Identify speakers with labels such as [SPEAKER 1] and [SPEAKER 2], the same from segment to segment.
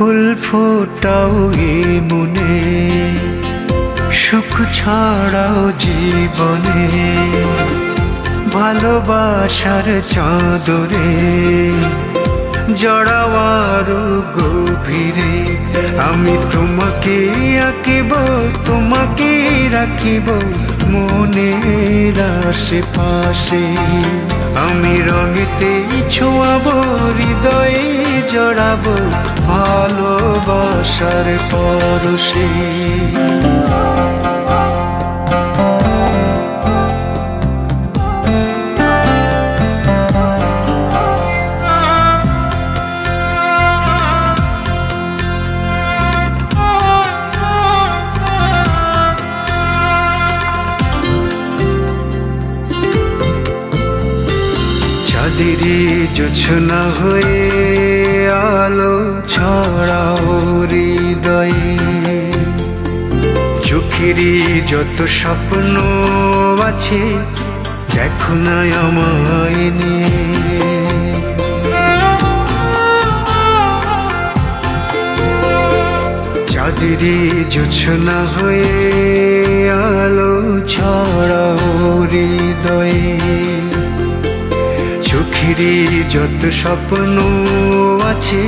[SPEAKER 1] ফুল ফোটাও এ মনে, সুখ ছড়াও জীবনে। ভালোবাসার চাঁদরে জড়াওয়ার গভীরে। আমি তোমাকে আঁকিব, তোমাকে রাখিব মনের আশেপাশে আমি রঙেতে ছোঁয়াব হৃদয়ে জড়াব ভালোবাসার পরশে। চাঁদেরই জোছনা হয়ে আলো ছড়াও হৃদয়ে। চোখেরই যত স্বপ্ন আছে, দেখো না আমায় নিয়ে। চাঁদেরই জোছনা হয়ে আলো ছড়াও হৃদয়ে। চোখেরই যত স্বপ্ন আছে,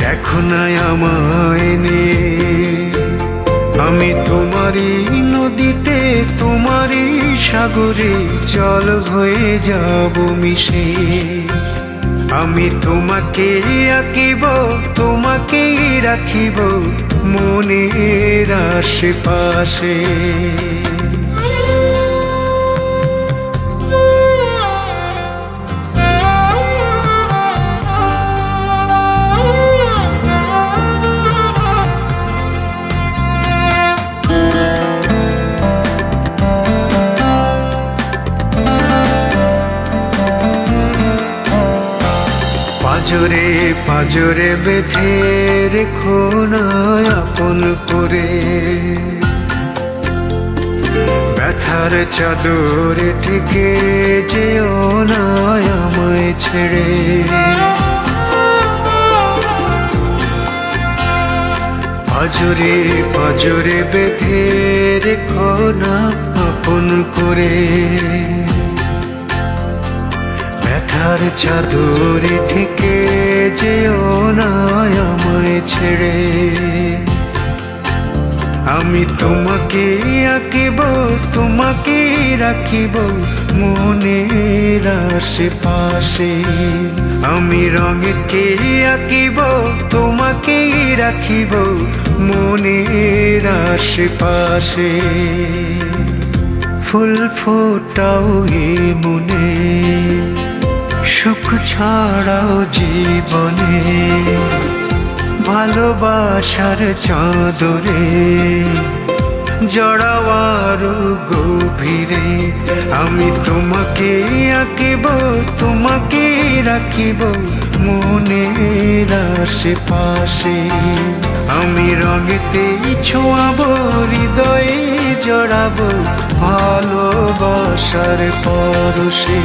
[SPEAKER 1] দেখো না আমায় নিয়ে আমি তোমারই নদীতে, তোমারই সাগরে জল হয়ে যাব মিশে। আমি তোমাকে আঁকিব, তোমাকে রাখিব মনের আশেপাশে। পাজরে পাজরে বেঁধে রেখো না আপন করে। ব্যথার চাদরে থেকে যেও না আমায় ছেড়ে। পাজরে পাজরে বেঁধে রেখো না আপন করে। ব্যথার চাদরে থেকে যেও না আমায় ছেড়ে। আমি তোমাকে আঁকিব, তোমাকে রাখিব মনের আশেপাশে। আমি রঙকে আঁকিব, তোমাকে রাখিব মনের আশেপাশে। ফুল ফোটাও সুখ ছড়াও জীবনে ভালোবাসার চাঁদরে জড়াওয়ার গভীরে। আমি তোমাকে আঁকিব, তোমাকে রাখিব মনের আশেপাশে। আমি রঙেতেই ছোঁয়াবো, হৃদয়ে জড়াবো ভালোবাসার পরশে।